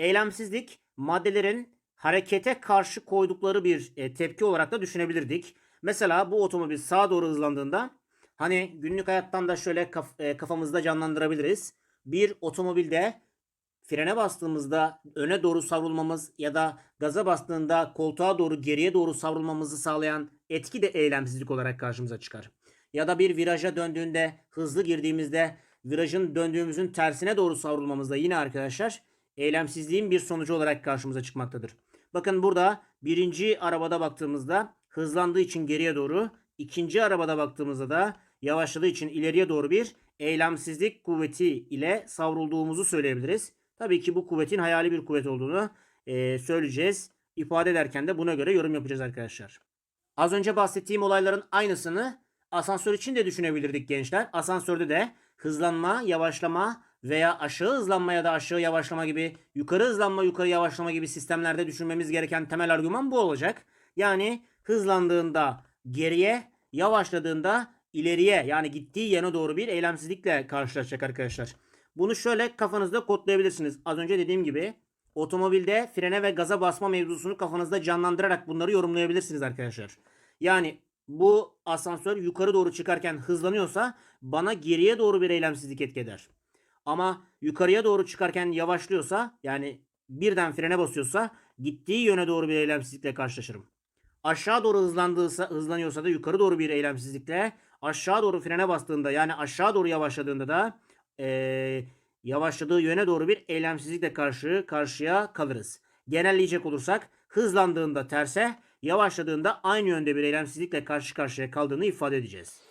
eylemsizlik maddelerin harekete karşı koydukları bir e, tepki olarak da düşünebilirdik. Mesela bu otomobil sağa doğru hızlandığında hani günlük hayattan da şöyle e, kafamızda canlandırabiliriz. Bir otomobilde frene bastığımızda öne doğru savrulmamız ya da gaza bastığında koltuğa doğru geriye doğru savrulmamızı sağlayan etki de eylemsizlik olarak karşımıza çıkar. Ya da bir viraja döndüğünde hızlı girdiğimizde virajın döndüğümüzün tersine doğru savrulmamızda yine arkadaşlar eylemsizliğin bir sonucu olarak karşımıza çıkmaktadır. Bakın burada birinci arabada baktığımızda hızlandığı için geriye doğru, ikinci arabada baktığımızda da yavaşladığı için ileriye doğru bir eylemsizlik kuvveti ile savrulduğumuzu söyleyebiliriz. Tabii ki bu kuvvetin hayali bir kuvvet olduğunu eee, söyleyeceğiz. İfade ederken de buna göre yorum yapacağız arkadaşlar. Az önce bahsettiğim olayların aynısını asansör için de düşünebilirdik gençler. Asansörde de hızlanma, yavaşlama veya aşağı hızlanma ya da aşağı yavaşlama gibi, yukarı hızlanma, yukarı yavaşlama gibi sistemlerde düşünmemiz gereken temel argüman bu olacak. Yani hızlandığında geriye, yavaşladığında ileriye yani gittiği yöne doğru bir eylemsizlikle karşılaşacak arkadaşlar. Bunu şöyle kafanızda kodlayabilirsiniz. Az önce dediğim gibi otomobilde frene ve gaza basma mevzusunu kafanızda canlandırarak bunları yorumlayabilirsiniz arkadaşlar. Yani bu asansör yukarı doğru çıkarken hızlanıyorsa bana geriye doğru bir eylemsizlik etki eder. Ama yukarıya doğru çıkarken yavaşlıyorsa yani birden frene basıyorsa gittiği yöne doğru bir eylemsizlikle karşılaşırım. Aşağı doğru hızlandıysa, hızlanıyorsa da yukarı doğru bir eylemsizlikle aşağı doğru frene bastığında yani aşağı doğru yavaşladığında da eee, yavaşladığı yöne doğru bir eylemsizlikle karşı karşıya kalırız. Genelleyecek olursak hızlandığında terse, yavaşladığında aynı yönde bir eylemsizlikle karşı karşıya kaldığını ifade edeceğiz.